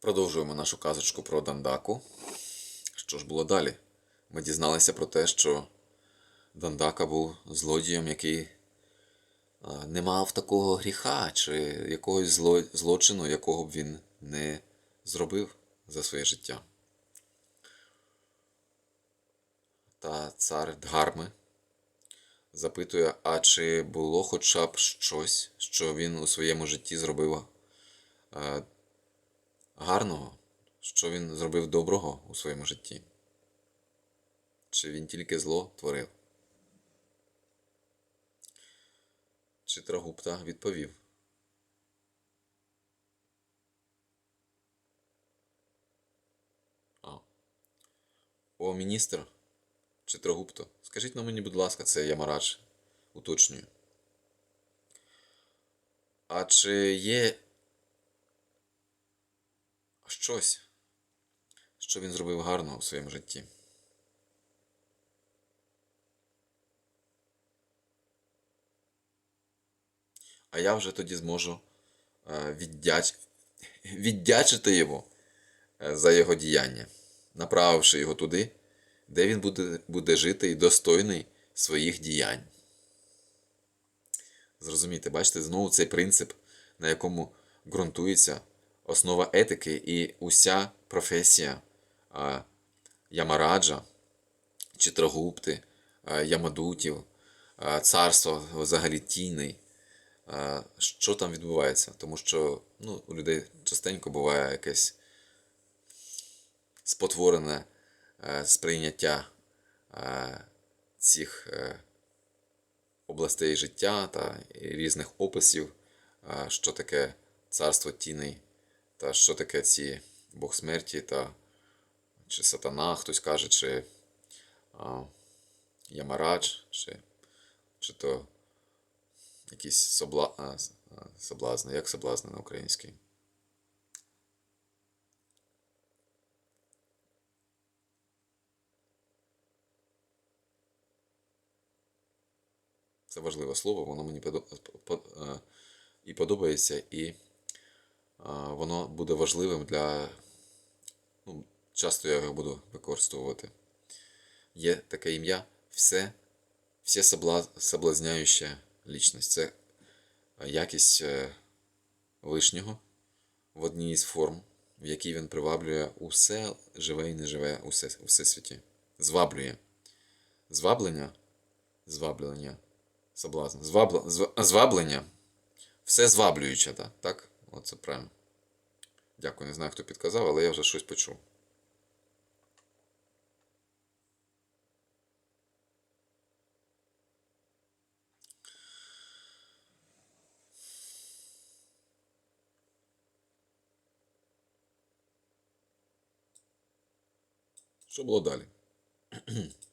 Продовжуємо нашу казочку про Дандаку. Що ж було далі? Ми дізналися про те, що Дандака був злодієм, який не мав такого гріха чи якогось зло... злочину, якого б він не зробив за своє життя. Та цар Дгарми запитує, а чи було хоча б щось, що він у своєму житті зробив гарного, що він зробив доброго у своєму житті? Чи він тільки зло творив? Читрагупта відповів. А. О, міністр Читрагупто, скажіть на мені, будь ласка, це Ямарадж уточнює. А чи є щось, що він зробив гарно у своєму житті? А я вже тоді зможу е, віддяч... віддячити йому е, за його діяння, направивши його туди, де він буде, буде жити і достойний своїх діянь. Зрозумійте, бачите, знову цей принцип, на якому ґрунтується основа етики і уся професія Ямараджа, Читрагупти, Ямадутів, а, царства взагалі тійний. А, Що там відбувається? Тому що ну, у людей частенько буває якесь спотворене е, сприйняття е, цих е, областей життя та різних описів, що таке царство тіней, та що таке ці Бог смерті, та чи сатана, хтось каже, чи а, Ямарадж, чи, чи то якісь собла... а, соблазни. Як соблазни на українській? Це важливе слово, воно мені і подобається, і воно буде важливим для. Ну, часто я його буду використовувати. Є таке ім'я все, все собла... соблазняюча лічність. Це е, якість е, Вишнього в одній із форм, в якій він приваблює усе живе і неживе у все, у всесвіті. Зваблює. Зваблення, зваблення, соблазн. Звабл... Зваблення все зваблююче, так? Оце правильно. Дякую, не знаю, хто підказав, але я вже щось почув. Що було далі?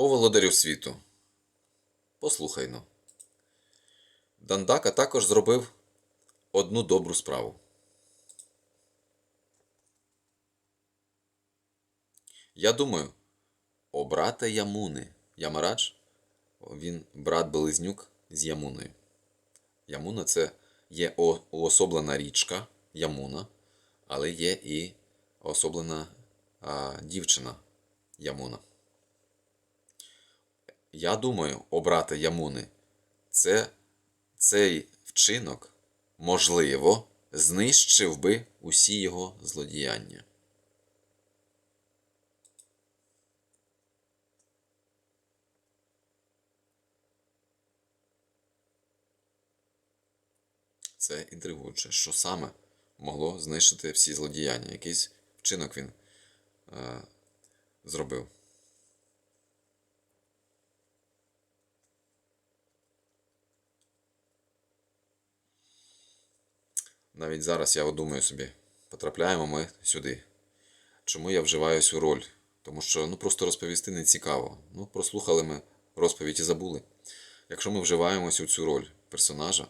О володарю світу. Послухай но. Дандака також зробив одну добру справу. Я думаю, о брате Ямуни. Ямарадж, він брат-близнюк з Ямуною. Ямуна це є уособлена річка Ямуна, але є і особлена а, дівчина Ямуна. Я думаю, о брате Ямуни, це цей вчинок, можливо, знищив би усі його злодіяння. Це інтригуюче, що саме могло знищити всі злодіяння. Якийсь вчинок він е, зробив. Навіть зараз я думаю собі, потрапляємо ми сюди. Чому я вживаю цю роль? Тому що ну, просто розповісти не цікаво. Ну, прослухали ми розповідь і забули. Якщо ми вживаємося у цю роль персонажа,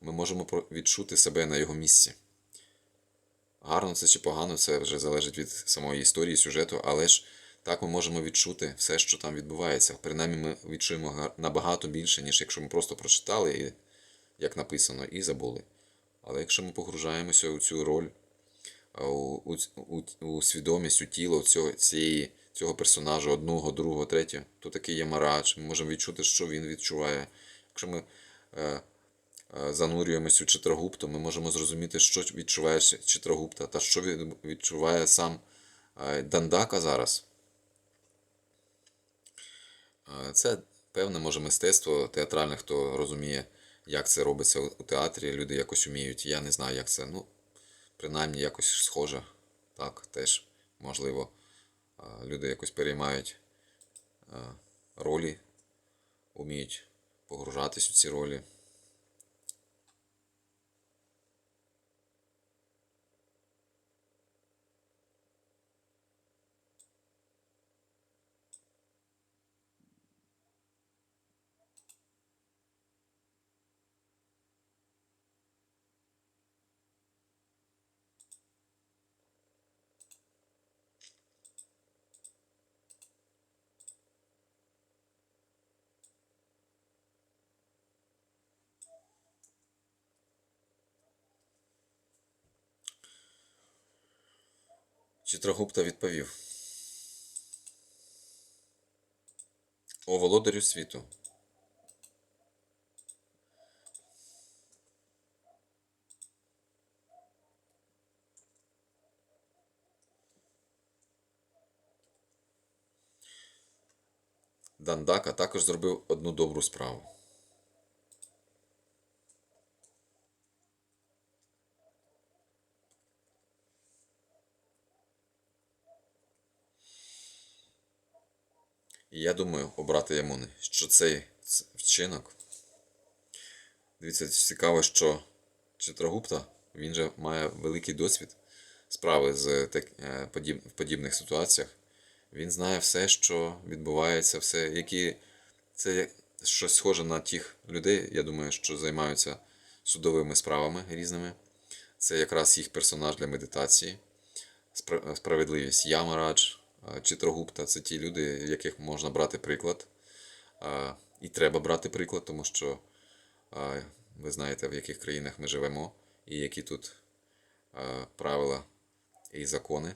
ми можемо відчути себе на його місці. Гарно це чи погано, це вже залежить від самої історії, сюжету, але ж так ми можемо відчути все, що там відбувається. Принаймні ми відчуємо набагато більше, ніж якщо ми просто прочитали, як написано, і забули. Але якщо ми погружаємося у цю роль, у, у, у, свідомість, у тіло цього, цієї, цього персонажа, одного, другого, третього, то такий є марач, ми можемо відчути, що він відчуває. Якщо ми е, е, занурюємось у Читрагупту, ми можемо зрозуміти, що відчуває Читрагупта та що від- відчуває сам е, Дандака зараз. Е, Це певне може мистецтво театральне, хто розуміє, як це робиться у театрі. Люди якось уміють. Я не знаю, як це. Ну, принаймні якось схоже. Так, теж можливо. Люди якось переймають ролі, уміють погружатись у ці ролі. Читрагупта відповів. О володарю світу. Дандака також зробив одну добру справу. І я думаю, о брате Ямуни, що цей вчинок. Дивіться, цікаво, що Читрагупта, він же має великий досвід справи з так, е, подіб, в подібних ситуаціях. Він знає все, що відбувається, все, які це щось схоже на тих людей, я думаю, що займаються судовими справами різними. Це якраз їх персонаж для медитації. Справедливість Ямарадж, Читрагупта це ті люди, яких можна брати приклад. І треба брати приклад, тому що ви знаєте, в яких країнах ми живемо, і які тут правила і закони.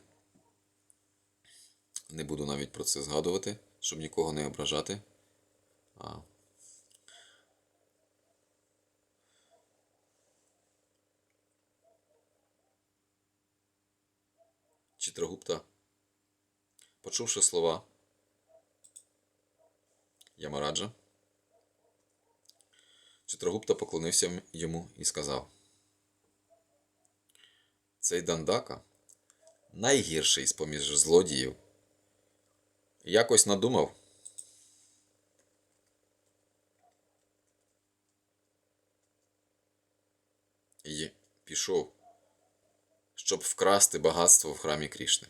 Не буду навіть про це згадувати, щоб нікого не ображати. Читрагупта, почувши слова Ямараджа, Читрагупта поклонився йому і сказав: Цей Дандака найгірший з поміж злодіїв. Якось надумав. І пішов, щоб вкрасти багатство в храмі Крішни.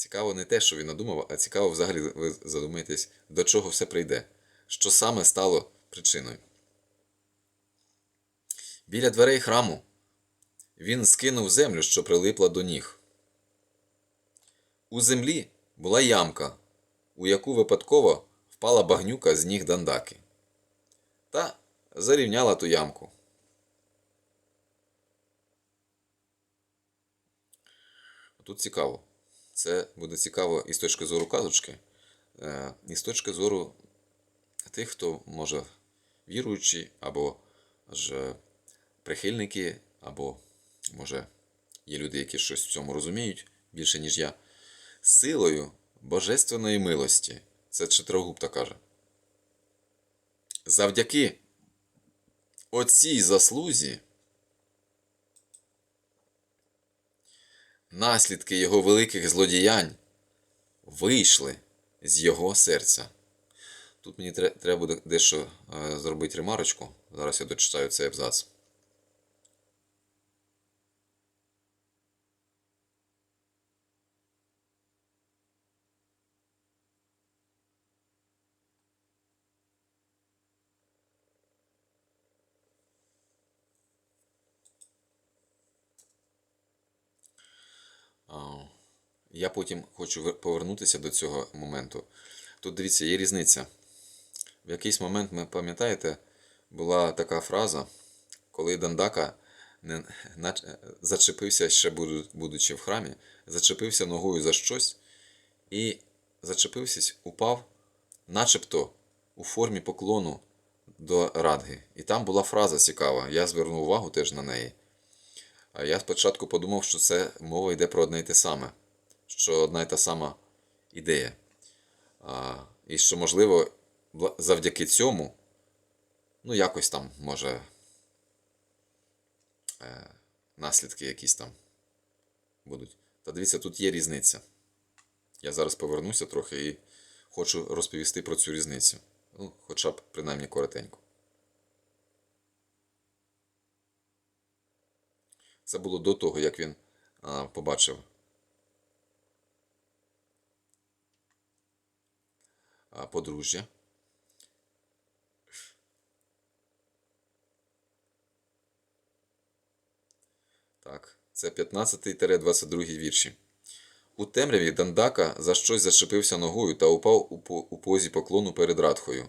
Цікаво не те, що він надумав, а цікаво взагалі ви задумаєтесь, до чого все прийде, що саме стало причиною. Біля дверей храму він скинув землю, що прилипла до ніг. У землі була ямка, у яку випадково впала багнюка з ніг дандаки. Та зарівняла ту ямку. Тут цікаво. Це буде цікаво і з точки зору казочки, е, і з точки зору тих, хто може віруючі, або ж прихильники, або може є люди, які щось в цьому розуміють більше, ніж я. Силою божественної милості. Це Читрагупта каже. Завдяки оцій заслузі наслідки його великих злодіянь вийшли з його серця. Тут мені треба буде дещо е, зробити ремарочку. Зараз я дочитаю цей абзац. Я потім хочу повернутися до цього моменту. Тут дивіться, є різниця. В якийсь момент, ми пам'ятаєте, була така фраза, коли Дандака не, зачепився, ще буду- будучи в храмі, зачепився ногою за щось і зачепився, упав, начебто у формі поклону до Радги. І там була фраза цікава, я звернув увагу теж на неї. А я спочатку подумав, що це мова йде про одне й те саме, що одна й та сама ідея. А, і що, можливо, завдяки цьому, ну, якось там, може, е, наслідки якісь там будуть. Та дивіться, тут є різниця. Я зараз повернуся трохи і хочу розповісти про цю різницю. Ну, хоча б принаймні коротенько. Це було до того, як він а, побачив подружжя. Так, це 15-22 вірші. У темряві Дандака за щось зачепився ногою та упав у, по- у позі поклону перед Радхою.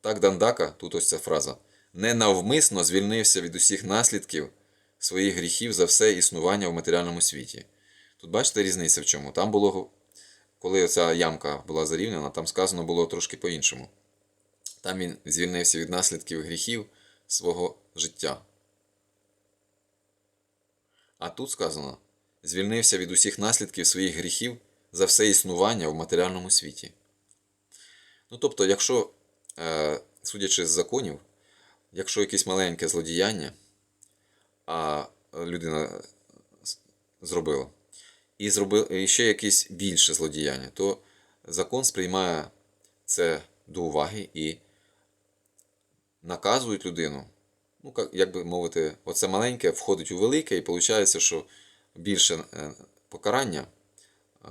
Так Дандака, тут ось ця фраза, ненавмисно звільнився від усіх наслідків своїх гріхів за все існування в матеріальному світі. Тут бачите різниця в чому? Там було, коли ця ямка була зарівняна, там сказано було трошки по-іншому. Там він звільнився від наслідків гріхів свого життя. А тут сказано, звільнився від усіх наслідків своїх гріхів за все існування в матеріальному світі. Ну тобто, якщо, е, судячи з законів, якщо якесь маленьке злодіяння, а людина зробила, і, зробив, ще якесь більше злодіяння, то закон сприймає це до уваги і наказують людину. Ну, як- би мовити, оце маленьке входить у велике, і виходить, що більше е, покарання е,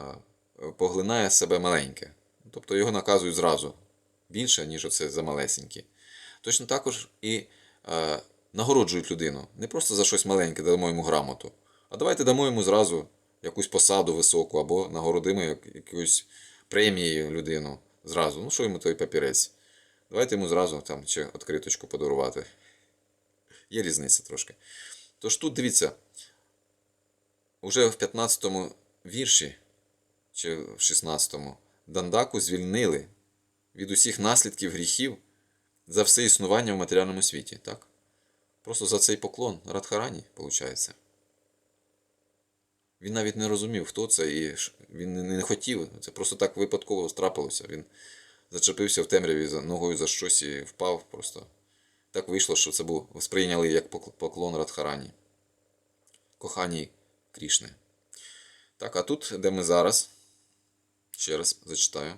поглинає себе маленьке. Тобто його наказують зразу більше, ніж оце за малесенькі. Точно також і е, нагороджують людину. Не просто за щось маленьке дамо йому грамоту, а давайте дамо йому зразу якусь посаду високу або нагородимо як, якоюсь премією людину зразу. Ну, що йому той папірець? Давайте йому зразу там чи відкриточку подарувати. Є різниця трошки. Тож тут дивіться, уже в 15-му вірші, чи в 16-му, Дандаку звільнили від усіх наслідків гріхів за все існування в матеріальному світі. Так? Просто за цей поклон Радхарані, виходить. Він навіть не розумів, хто це, і він не- хотів. Це просто так випадково трапилося. Він зачепився в темряві за ногою за щось і впав просто. Так вийшло, що це був сприйняли як поклон Радхарані. Коханій Крішни. Так, а тут, де ми зараз, ще раз зачитаю.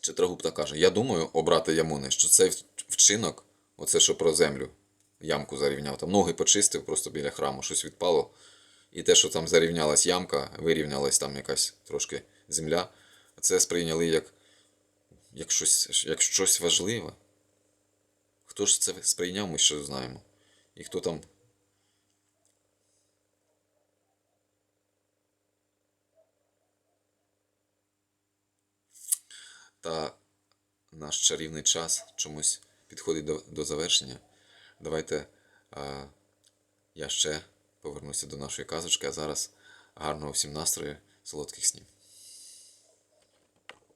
Читрагупта каже: Я думаю, о брате Ямуни, що цей вчинок, оце що про землю, ямку зарівняв, там ноги почистив просто біля храму, щось відпало. І те, що там зарівнялась ямка, вирівнялась там якась трошки земля, це сприйняли як, як, щось, як щось важливе. Хто ж це сприйняв, ми ще знаємо. І хто там. Та наш чарівний час чомусь підходить до, до завершення. Давайте а, я ще повернуся до нашої казочки, а зараз гарного всім настрою, солодких снів.